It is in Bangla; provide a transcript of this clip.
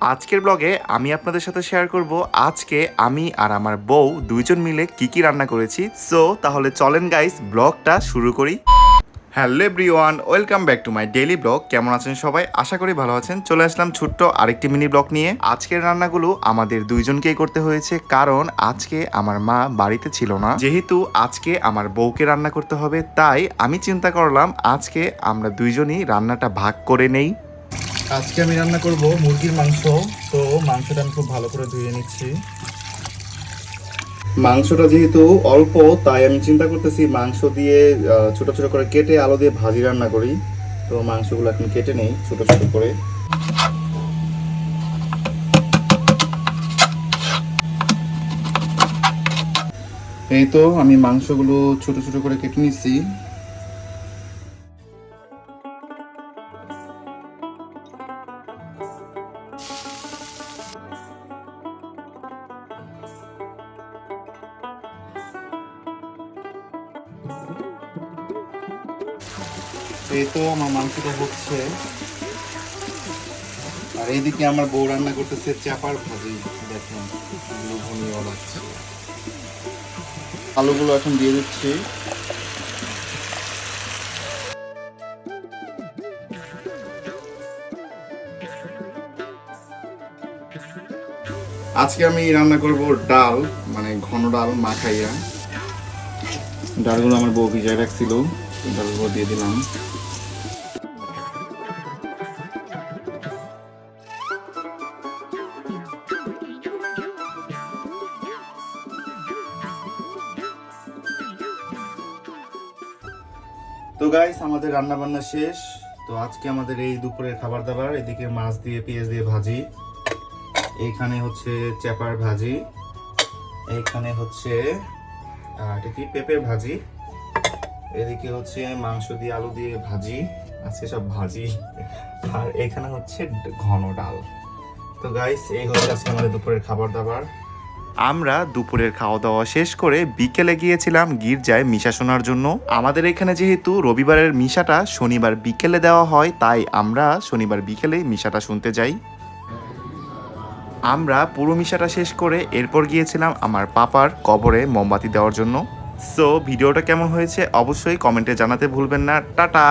আজকের ব্লগে আমি আপনাদের সাথে শেয়ার করব আজকে আমি আর আমার বউ দুইজন মিলে কি কি রান্না করেছি। সো তাহলে চলেন গাইস ব্লগটা শুরু করি। Hello everyone welcome back to my daily blog কেমন আছেন সবাই? আশা করি ভালো আছেন। চলে আসলাম ছোট্ট আরেকটি মিনি ব্লগ নিয়ে। আজকের রান্নাগুলো আমাদের দুইজনকেই করতে হয়েছে, কারণ আজকে আমার মা বাড়িতে ছিল না। যেহেতু আজকে আমার বউকে রান্না করতে হবে, তাই আমি চিন্তা করলাম আজকে আমরা দুইজনই রান্নাটা ভাগ করে নেই। আজকে আমি রান্না করব মুরগির মাংস। তো মাংসটা আমি খুব ভালো করে ধুয়ে নিচ্ছি। মাংসটা যেহেতু অল্প, তাই আমি চিন্তা করতেছি মাংস দিয়ে ছোট ছোট করে কেটে আলু দিয়ে ভাজি রান্না করি। তো মাংসগুলো এখন কেটে নেই, ছোট ছোট করে। এই তো আমি মাংসগুলো ছোট ছোট করে কেটে নিচ্ছি। এই তো আমার মাংসটা হচ্ছে। আর এইদিকে আমার বউ রান্না করতেছে চাপার ভাজি, দেখেন, লোভনীয় লাগছে আলুগুলো এখন দিয়ে দিচ্ছি। আজকে আমি রান্না করব ডাল মানে ঘন ডাল মাখাইয়া। ডালগুলো আমার বউ ভিজায় রাখছিল। ডালগুলো দিয়ে দিলাম। তো গাইস আমাদের রান্না বান্না শেষ। তো আজকে আমাদের এই দুপুরের খাবার দাবার, এদিকে মাছ দিয়ে, পেঁয়াজ দিয়ে ভাজি। এইখানে হচ্ছে চেপার ভাজি। এইখানে হচ্ছে এটা কি? পেঁপের ভাজি। এদিকে হচ্ছে মাংস দিয়ে, আলু দিয়ে ভাজি। আজকে সব ভাজি। আর এখানে হচ্ছে ঘন ডাল। তো গাইস এই হচ্ছে আজকে আমাদের দুপুরের খাবার দাবার আমরা দুপুরের খাওয়া দাওয়া শেষ করে বিকেলে গিয়েছিলাম গির্জায় মিশা শোনার জন্য। আমাদের এখানে যেহেতু রবিবারের মিশাটা শনিবার বিকেলে দেওয়া হয়, তাই আমরা শনিবার বিকেলে মিশাটা শুনতে যাই। আমরা পুরো মিশাটা শেষ করে এরপর গিয়েছিলাম আমার পাপার কবরে মোমবাতি দেওয়ার জন্য। সো ভিডিওটা কেমন হয়েছে অবশ্যই কমেন্টে জানাতে ভুলবেন না। টাটা!